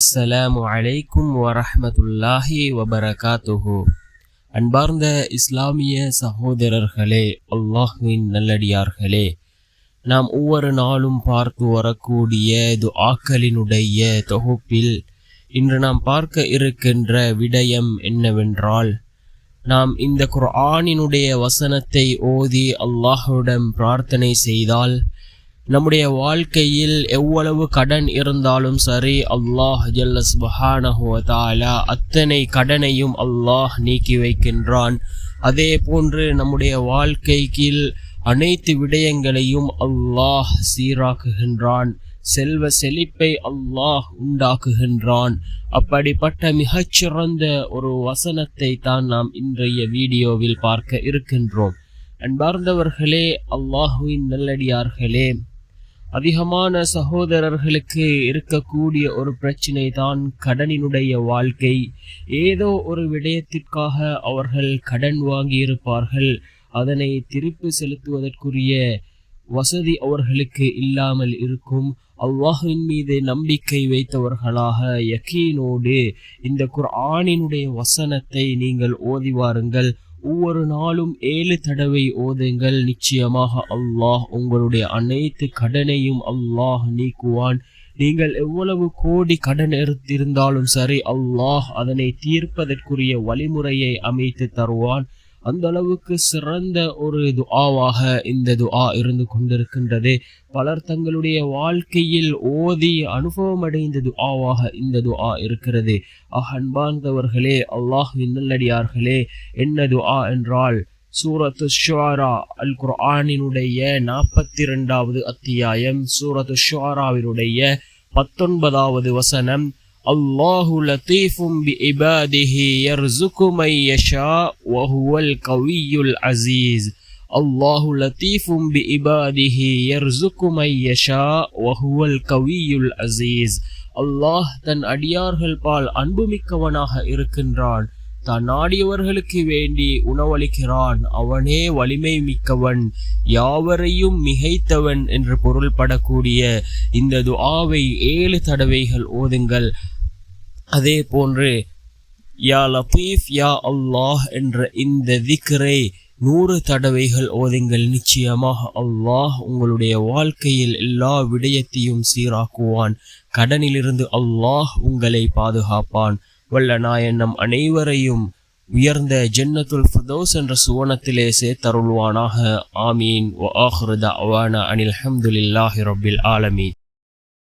அஸ்ஸலாமு அலைக்கும் வபரகா வபரகாத்துஹு. அன்பார்ந்த இஸ்லாமிய சகோதரர்களே அல்லாஹுவின் நல்லடியார்களே நாம் ஒவ்வொரு நாளும் பார்த்து வரக்கூடிய துஆக்களினுடைய தொகுப்பில் இன்று நாம் பார்க்க இருக்கின்ற விடயம் என்னவென்றால் நாம் இந்த குர்ஆனினுடைய வசனத்தை ஓதி அல்லாஹுடன் பிரார்த்தனை செய்தால் நம்முடைய வாழ்க்கையில் எவ்வளவு கடன் இருந்தாலும் சரி அல்லாஹ் ஜல்லஸ் பஹானஹுவதாலா அத்தனை கடனையும் அல்லாஹ் நீக்கி வைக்கின்றான். அதே போன்று நம்முடைய வாழ்க்கைக்கு அனைத்து விடயங்களையும் அல்லாஹ் சீராக்குகின்றான். செல்வ செழிப்பை அல்லாஹ் உண்டாக்குகின்றான். அப்படிப்பட்ட மிகச்சிறந்த ஒரு வசனத்தை தான் நாம் இன்றைய வீடியோவில் பார்க்க இருக்கின்றோம். அன்பார்ந்தவர்களே அல்லாஹுவின் நல்லடியார்களே அதிகமான சகோதரர்களுக்கு இருக்கக்கூடிய ஒரு பிரச்சினை தான் கடனினுடைய வாழ்க்கை. ஏதோ ஒரு விடயத்திற்காக அவர்கள் கடன் வாங்கியிருப்பார்கள். அதனை திருப்பி செலுத்துவதற்குரிய வசதி அவர்களுக்கு இல்லாமல் இருக்கும். அல்லாஹுவின் மீது நம்பிக்கை வைத்தவர்களாக யக்கீனோடு இந்த குர்ஆனினுடைய வசனத்தை நீங்கள் ஓதி வாருங்கள். ஒவ்வொரு நாளும் ஏழு தடவை ஓதுங்கள். நிச்சயமாக அல்லாஹ் உங்களுடைய அனைத்து கடனையும் அல்லாஹ் நீக்குவான். நீங்கள் எவ்வளவு கோடி கடன் எடுத்திருந்தாலும் சரி அல்லாஹ் அதனை தீர்ப்பதற்குரிய வழிமுறையை அமைத்து தருவான். அந்த அளவுக்கு சிறந்த ஒரு துஆவாக இந்த துஆ இருந்து கொண்டிருக்கின்றது. பலர் தங்களுடைய வாழ்க்கையில் ஓதி அனுபவம் அடைந்த துஆவாக இந்த துஆ இருக்கிறது. அன்பார்ந்தவர்களே அல்லாஹ் நல்லடியார்களே என்ன துஆ என்றால் சூரத்து ஷுவாரா அல் குர்ஆனினுடைய நாற்பத்தி ரெண்டாவது அத்தியாயம் சூரத்து ஷுவாராவினுடைய பத்தொன்பதாவது வசனம். அல்லாஹு லத்தீஃபும் பி இபாதிஹி யர்சுகு மை வஹுவல் கவியுல் அசீஸ் அல்லாஹு லத்தீஃபும் பி இபாதிஹி யர்சுகு மை யஷா வஹுவல் கவியுல் அசீஸ் அல்லாஹ் தன் அடியார்கள் பால் அன்புமிக்கவனாக இருக்கின்றான். தான் நாடியவர்களுக்கு வேண்டி உணவளிக்கிறான். அவனே வலிமை மிக்கவன். யாவரையும் மிகைத்தவன் என்று பொருள்படக்கூடிய இந்த துஆவை ஏழு தடவைகள் ஓதுங்கள். அதே போன்று யா லத்தீஃப் யா அல்லாஹ் என்ற இந்த விக்கரை நூறு தடவைகள் ஓதுங்கள். நிச்சயமாக அல்லாஹ் உங்களுடைய வாழ்க்கையில் எல்லா விடயத்தையும் சீராக்குவான். கடனிலிருந்து அல்லாஹ் உங்களை பாதுகாப்பான். வல்ல நாயன் நம் அனைவரையும் உயர்ந்த ஜன்னத்துல் ஃபிர்தௌஸ் என்ற சுவனத்திலே சேர்த்தருள்வானாக. ஆமீன். வ ஆஹிரு அனில் அஹமதுல்லாஹி ரபில் ஆலமீன்.